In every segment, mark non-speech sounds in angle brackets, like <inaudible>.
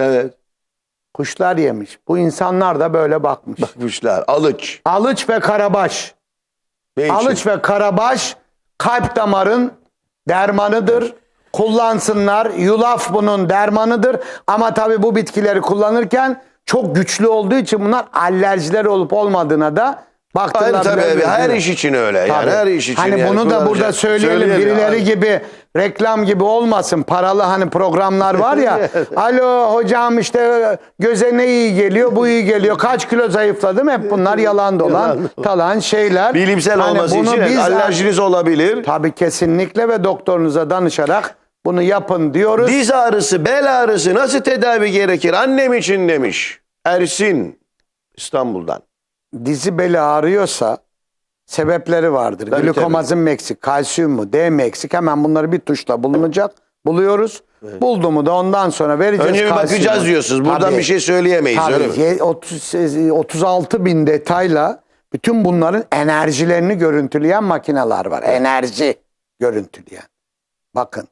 Evet. Kuşlar yemiş. Bu insanlar da böyle bakmış. Bakmışlar. Alıç. Alıç ve karabaş. Ne? Alıç ve karabaş kalp damarın dermanıdır. Kullansınlar. Yulaf bunun dermanıdır. Ama tabii bu bitkileri kullanırken çok güçlü olduğu için bunlar alerjiler olup olmadığına da Hayır baktırlar. tabii biraz her iş için öyle. Yani Tabii. her iş için. Hani yani bunu da burada kullanacak. söyleyelim. Birileri abi. gibi reklam gibi olmasın. Paralı hani programlar var ya. <laughs> Alo hocam işte göze ne iyi geliyor bu iyi geliyor. Kaç kilo zayıfladım hep bunlar yalan dolan Yalan dolan. talan şeyler. Bilimsel Hani olması bunu için biz- alerjiniz olabilir. Tabii kesinlikle ve doktorunuza danışarak bunu yapın diyoruz. Diz ağrısı, bel ağrısı nasıl tedavi gerekir? Annem için demiş. Ersin İstanbul'dan. Dizi beli ağrıyorsa sebepleri vardır. Tabii, Glukomazın eksik, kalsiyum mu, D mi eksik hemen bunları bir tuşla bulunacak. Buluyoruz. Buldu mu da ondan sonra vereceğiz Önce bir kalsiyumu. bakacağız diyorsunuz. Buradan Tabii. bir şey söyleyemeyiz öyle mi? Tabii. ye- 30, 36 bin detayla bütün bunların enerjilerini görüntüleyen makineler var. Enerji görüntüleyen. Bakın.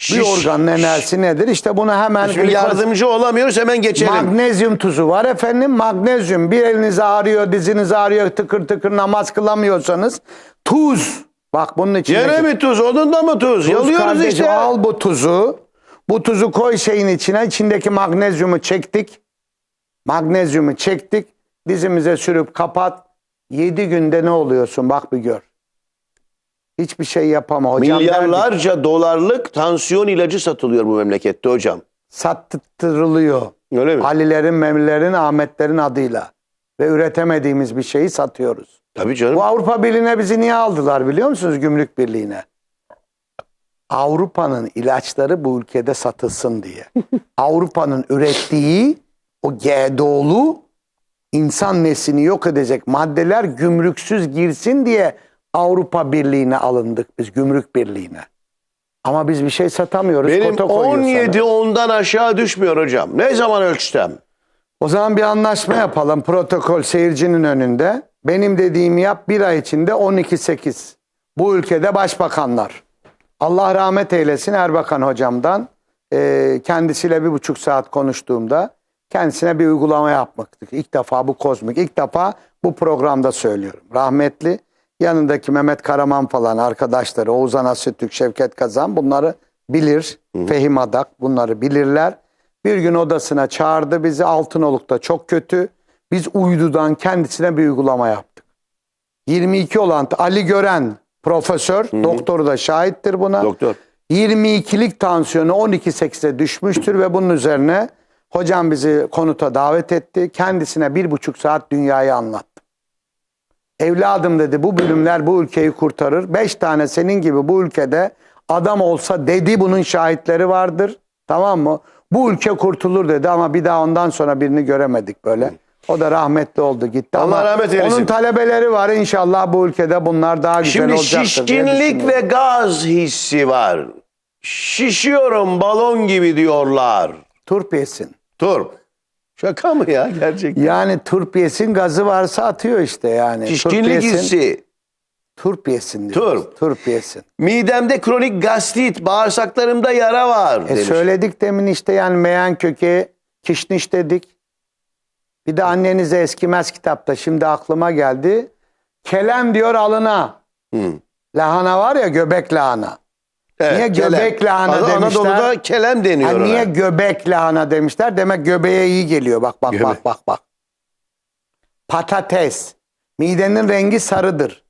Bir Şiş- organın enerjisi nedir? İşte bunu hemen Şimdi yardımcı olamıyoruz hemen geçelim. Magnezyum tuzu var efendim. Magnezyum bir eliniz ağrıyor, diziniz ağrıyor, tıkır tıkır namaz kılamıyorsanız tuz. Bak bunun içinde. Gene mi tuz? Onun da mı tuz? Yalıyoruz kardeşim, işte. Al bu tuzu. Bu tuzu koy şeyin içine. İçindeki magnezyumu çektik. Magnezyumu çektik. Dizimize sürüp kapat. 7 günde ne oluyorsun? Bak bir gör. Hiçbir şey yapama. Hocam Milyarlarca dolarlık tansiyon ilacı satılıyor bu memlekette hocam. sattırılıyor. Öyle mi? Alilerin, Memlilerin, Ahmetlerin adıyla. Ve üretemediğimiz bir şeyi satıyoruz. Tabii canım. Bu Avrupa Birliği'ne bizi niye aldılar biliyor musunuz Gümrük Birliği'ne? Avrupa'nın ilaçları bu ülkede satılsın diye. <laughs> Avrupa'nın ürettiği o GDO'lu insan neslini yok edecek maddeler gümrüksüz girsin diye Avrupa Birliği'ne alındık biz Gümrük Birliği'ne. Ama biz bir şey satamıyoruz. Benim kota koyuyor sana. 17 ondan aşağı düşmüyor hocam. Ne zaman ölçsem? O zaman bir anlaşma yapalım protokol seyircinin önünde. Benim dediğimi yap bir ay içinde 12-8. Bu ülkede başbakanlar. Allah rahmet eylesin Erbakan hocamdan. e, kendisiyle bir buçuk saat konuştuğumda kendisine bir uygulama yapmaktık. İlk defa bu kozmik. ilk defa bu programda söylüyorum. Rahmetli yanındaki Mehmet Karaman falan arkadaşları Oğuzhan Asıtürk, Şevket Kazan bunları bilir. Fehim Adak bunları bilirler. Bir gün odasına çağırdı bizi Altınoluk'ta çok kötü. Biz uydudan kendisine bir uygulama yaptık. 22 olan Ali Gören profesör, doktoru da şahittir buna. Doktor. 22'lik tansiyonu 12.8'e düşmüştür ve bunun üzerine hocam bizi konuta davet etti. Kendisine bir buçuk saat dünyayı anlattı. Evladım dedi bu bölümler bu ülkeyi kurtarır. Beş tane senin gibi bu ülkede adam olsa dedi bunun şahitleri vardır. Tamam mı? Bu ülke kurtulur dedi ama bir daha ondan sonra birini göremedik böyle. O da rahmetli oldu gitti Allah ama rahmet eylesin. onun talebeleri var inşallah bu ülkede bunlar daha güzel Şimdi olacaktır. diye şişkinlik ve gaz hissi var. Şişiyorum balon gibi diyorlar. Turp yesin. Turp. Şaka mı ya gerçekten? Yani turp yesin gazı varsa atıyor işte yani. Şişkinlik hissi. Turp yesin diyoruz. Turp. Turp yesin. Midemde kronik gastrit, bağırsaklarımda yara var E demiş. söyledik demin işte yani meyan kökü kişniş dedik. Bir de annenize eskimez kitapta şimdi aklıma geldi. Kelem diyor alına. Hı. Lahana var ya göbek lahana. Evet, Niye kelem. göbek lahana Ana- demişler? Anadolu'da kelem deniyor ona. niye göbek lahana demişler? Demek göbeğe iyi geliyor. Bak bak Göbek. bak bak bak. Patates. Midenin rengi sarıdır.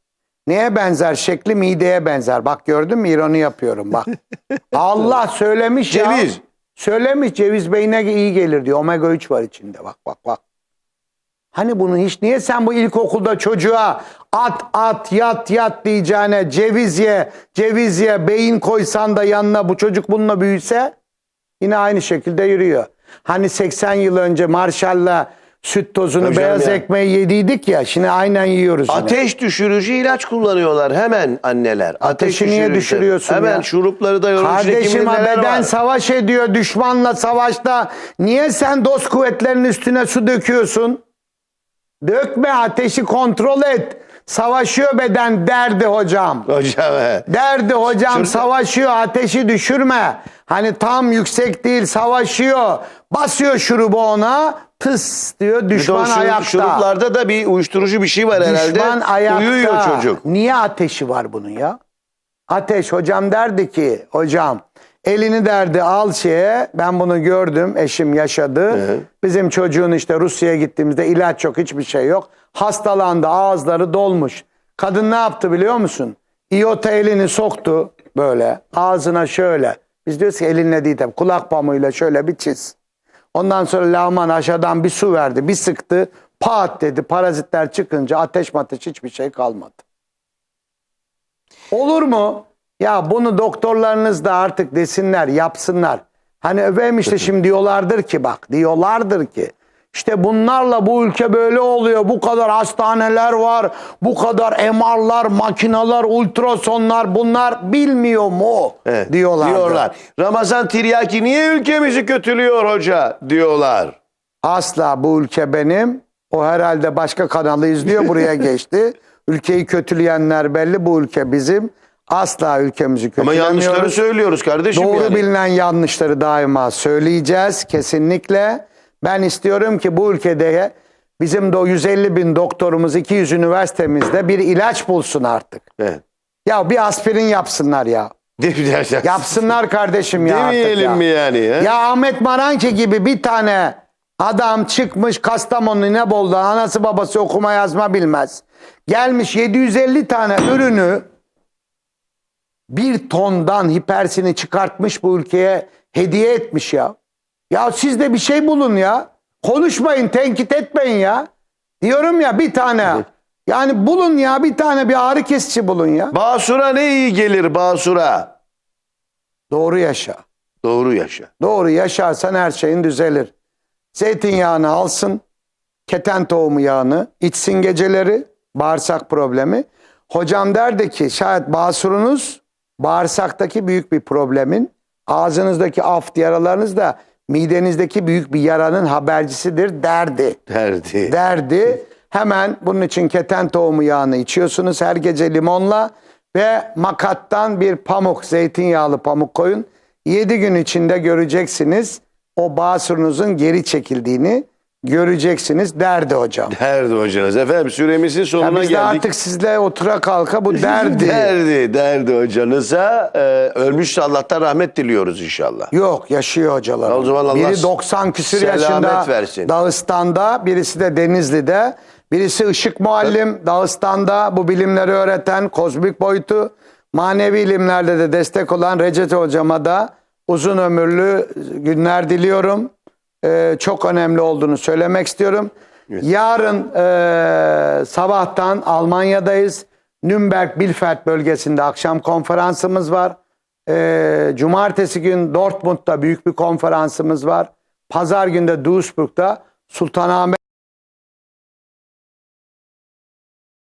Neye benzer? Şekli mideye benzer. Bak gördün mü? İroni yapıyorum bak. <laughs> Allah söylemiş ya. Ceviz. Söylemiş ceviz beyine iyi gelir diyor. Omega 3 var içinde. Bak bak bak. Hani bunu hiç niye sen bu ilkokulda çocuğa at at yat yat diyeceğine ceviz ye ceviz ye beyin koysan da yanına bu çocuk bununla büyüse yine aynı şekilde yürüyor. Hani 80 yıl önce Marshall'la süt tozunu Hocam beyaz ya. ekmeği yediydik ya şimdi aynen yiyoruz yine. Ateş düşürücü ilaç kullanıyorlar hemen anneler. Ateş Ateşi niye düşürücü. düşürüyorsun Hemen ya? şurupları da yorulmuş Kardeşim beden var? savaş ediyor düşmanla savaşta. Niye sen dost kuvvetlerinin üstüne su döküyorsun? Dökme ateşi kontrol et. Savaşıyor beden derdi hocam. Hocam he. Derdi hocam Şurada- savaşıyor ateşi düşürme. Hani tam yüksek değil savaşıyor. Basıyor şurubu ona tıs diyor Bir düşman şurup- ayakta. Şuruplarda da bir uyuşturucu bir şey var herhalde. Düşman ayakta. Uyuyor çocuk. Niye ateşi var bunun ya? Ateş hocam derdi ki hocam elini derdi al şeye ben bunu gördüm eşim yaşadı. Bizim çocuğun işte Rusya'ya gittiğimizde ilaç yok hiçbir şey yok. Hastalandı ağızları dolmuş. Kadın ne yaptı biliyor musun? İyota elini soktu böyle ağzına şöyle. Biz diyoruz ki elinle değil tabii kulak pamuğuyla şöyle bir çiz. Ondan sonra lağman aşağıdan bir su verdi bir sıktı. Pat dedi parazitler çıkınca ateş mateş hiçbir şey kalmadı. Olur mu? Ya bunu doktorlarınız da artık desinler, yapsınlar. Hani öbeyim işte şimdi diyorlardır ki bak, diyorlardır ki işte bunlarla bu ülke böyle oluyor. Bu kadar hastaneler var, bu kadar MR'lar, makineler, ultrasonlar bunlar bilmiyor mu? Evet, diyorlar. Diyorlar. Ramazan Tiryaki niye ülkemizi kötülüyor hoca diyorlar. Asla bu ülke benim. O herhalde başka kanalı izliyor buraya <laughs> geçti. Ülkeyi kötüleyenler belli. Bu ülke bizim. Asla ülkemizi Ama kötülemiyoruz. yanlışları söylüyoruz kardeşim Doğru yani. bilinen yanlışları daima söyleyeceğiz kesinlikle. Ben istiyorum ki bu ülkede bizim de o 150 bin doktorumuz 200 üniversitemizde bir ilaç bulsun artık. Evet. Ya bir aspirin yapsınlar ya. Yapsınlar kardeşim ya artık Demeyelim ya. mi yani? Ya? Ya Ahmet Maranki gibi bir tane adam çıkmış Kastamonu İnebolu'da anası babası okuma yazma bilmez. Gelmiş 750 tane ürünü bir tondan hipersini çıkartmış bu ülkeye hediye etmiş ya. Ya siz de bir şey bulun ya. Konuşmayın, tenkit etmeyin ya. Diyorum ya bir tane. Yani bulun ya bir tane bir ağrı kesici bulun ya. Basura ne iyi gelir Basura? Doğru yaşa. Doğru yaşa. Doğru yaşarsan her şeyin düzelir. Zeytinyağını alsın, keten tohumu yağını içsin geceleri, bağırsak problemi. Hocam derdi ki şayet basurunuz bağırsaktaki büyük bir problemin, ağzınızdaki aft yaralarınız da midenizdeki büyük bir yaranın habercisidir derdi. Derdi. Derdi. Hemen bunun için keten tohumu yağını içiyorsunuz her gece limonla ve makattan bir pamuk, zeytinyağlı pamuk koyun. 7 gün içinde göreceksiniz o basurunuzun geri çekildiğini göreceksiniz derdi hocam. Derdi hocanız. Efendim süremizin sonuna biz de geldik. artık sizle otura kalka bu <laughs> derdi. Derdi, derdi hocanıza. Ee, ölmüşse Allah'tan rahmet diliyoruz inşallah. Yok yaşıyor hocalar. O zaman Allah Biri 90 küsür yaşında versin. Dağıstan'da, birisi de Denizli'de. Birisi ışık muallim Dağıstan'da bu bilimleri öğreten kozmik boyutu. Manevi ilimlerde de destek olan Recep hocama da uzun ömürlü günler diliyorum. Ee, çok önemli olduğunu söylemek istiyorum. Yarın e, sabahtan Almanya'dayız. Nürnberg Bilfeld bölgesinde akşam konferansımız var. Ee, cumartesi gün Dortmund'da büyük bir konferansımız var. Pazar günde Duisburg'da Sultanahmet